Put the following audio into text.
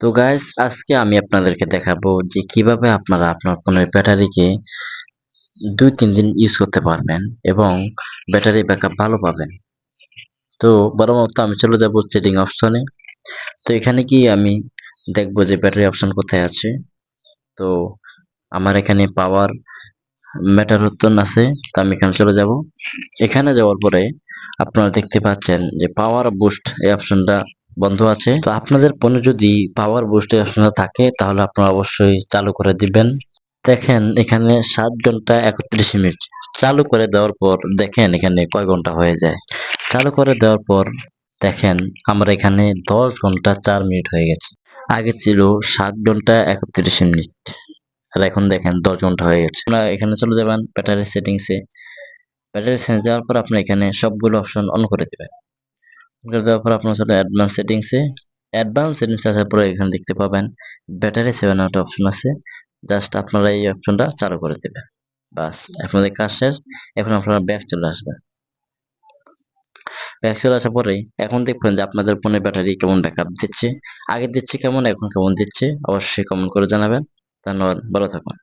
তো গাইস আজকে আমি আপনাদেরকে দেখাবো যে কীভাবে আপনারা আপনার ফোনের ব্যাটারিকে দুই, তিন দিন ইউজ করতে পারবেন এবং ব্যাটারি ব্যাকআপ ভালো পাবেন। তো মতো আমি চলে যাব সেটিং অপশনে তো এখানে কি আমি দেখব যে ব্যাটারি অপশন কোথায় আছে। তো আমার এখানে পাওয়ার ম্যাটার উত্তর আছে, তো আমি এখানে চলে যাব। এখানে যাওয়ার পরে আপনারা দেখতে পাচ্ছেন যে পাওয়ার বুস্ট এই অপশনটা বন্ধ আছে। তো আপনাদের ফোনে যদি পাওয়ার বুস্ট অপশনটা থাকে, তাহলে আপনারা অবশ্যই চালু করে দিবেন। দেখেন, এখানে সাত ঘণ্টা একত্রিশ মিনিট। চালু করে দেওয়ার পর দেখেন এখানে কয় ঘণ্টা হয়ে যায়। চালু করে দেওয়ার পর দেখেন, আমরা এখানে দশ ঘণ্টা চার মিনিট হয়ে গেছে। আগে ছিল সাত ঘণ্টা একত্রিশ মিনিট। আর এখন দেখেন দশ ঘণ্টা হয়ে গেছে। আপনারা এখানে চলে যাবেন ব্যাটারি সেটিংসে ব্যাটারি সেটিংস যাওয়ার পর আপনি এখানে সবগুলো অপশন অন করে দেবেন। করে দেওয়ার পর অ্যাডভান্স সেটিংসে আসার পরে এখানে দেখতে পাবেন। ব্যাটারি সেভেন আউট অপশন আছে। জাস্ট আপনারা এই অপশনটা চালু করে দেবেন। বাস, আপনাদের কাজ শেষ। এখন আপনারা ব্যাক চলে আসবেন। ব্যাক চলে আসার পরে এখন দেখবেন যে আপনাদের ফোনের ব্যাটারি কেমন ব্যাকআপ দিচ্ছে। আগে দিচ্ছে কেমন, এখন কেমন দিচ্ছে? অবশ্যই কমেন্ট করে জানাবেন। ধন্যবাদ, ভালো থাকুন।